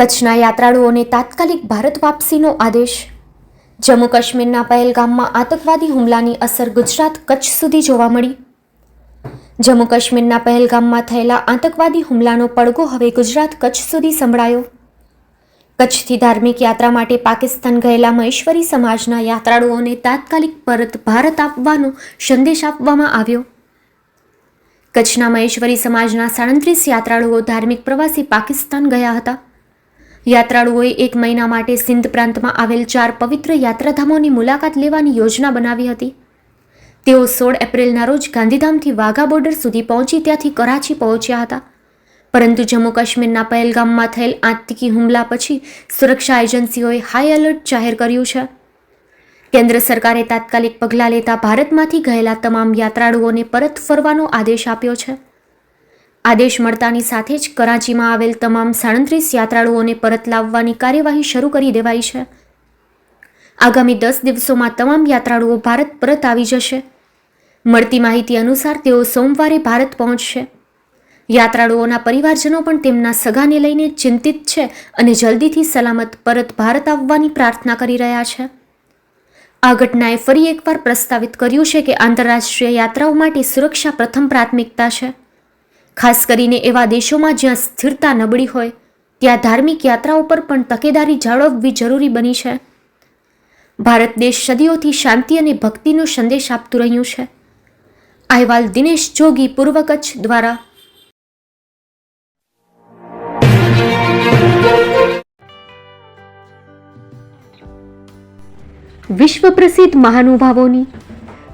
કચ્છના યાત્રાળુઓને તાત્કાલિક ભારત વાપસીનો આદેશ. જમ્મુ કાશ્મીરના પહેલગામમાં આતંકવાદી હુમલાની અસર ગુજરાત કચ્છ સુધી જોવા મળી. જમ્મુ કાશ્મીરના પહેલગામમાં થયેલા આતંકવાદી હુમલાનો પડઘો હવે ગુજરાત કચ્છ સુધી સંભળાયો. કચ્છથી ધાર્મિક યાત્રા માટે પાકિસ્તાન ગયેલા મહેશ્વરી સમાજના યાત્રાળુઓને તાત્કાલિક પરત ભારત આપવાનો સંદેશ આપવામાં આવ્યો. કચ્છના મહેશ્વરી સમાજના સાડત્રીસ યાત્રાળુઓ ધાર્મિક પ્રવાસી પાકિસ્તાન ગયા હતા. યાત્રાળુઓએ એક મહિના માટે સિંધ પ્રાંતમાં આવેલ ચાર પવિત્ર યાત્રાધામોની મુલાકાત લેવાની યોજના બનાવી હતી. તેઓ સોળ એપ્રિલના રોજ ગાંધીધામથી વાઘા બોર્ડર સુધી પહોંચી ત્યાંથી કરાચી પહોંચ્યા હતા. પરંતુ જમ્મુ કાશ્મીરના પહેલગામમાં થયેલ આતંકી હુમલા પછી સુરક્ષા એજન્સીઓએ હાઈ એલર્ટ જાહેર કર્યું છે. કેન્દ્ર સરકારે તાત્કાલિક પગલાં લેતા ભારતમાંથી ગયેલા તમામ યાત્રાળુઓને પરત ફરવાનો આદેશ આપ્યો છે. આદેશ મળતાની સાથે જ કરાચીમાં આવેલ તમામ સાડત્રીસ યાત્રાળુઓને પરત લાવવાની કાર્યવાહી શરૂ કરી દેવાઈ છે. આગામી દસ દિવસોમાં તમામ યાત્રાળુઓ ભારત પરત આવી જશે. મળતી માહિતી અનુસાર તેઓ સોમવારે ભારત પહોંચશે. યાત્રાળુઓના પરિવારજનો પણ તેમના સગાને લઈને ચિંતિત છે અને જલ્દીથી સલામત પરત ભારત આવવાની પ્રાર્થના કરી રહ્યા છે. આ ઘટનાએ ફરી એકવાર પ્રસ્તાવિત કર્યું છે કે આંતરરાષ્ટ્રીય યાત્રાઓ માટે સુરક્ષા પ્રથમ પ્રાથમિકતા છે. ખાસ કરીને એવા દેશોમાં જ્યાં સ્થિરતા નબળી હોય, ત્યાં ધાર્મિક યાત્રાઓ પર પણ તકેદારી જાળવવી જરૂરી બની છે. ભારત દેશ સદીઓથી શાંતિ અને ભક્તિનો સંદેશ આપતું રહ્યું છે. અહેવાલ દિનેશ જોગી, પૂર્વ કચ્છ દ્વારા. વિશ્વ પ્રસિદ્ધ મહાનુભાવોની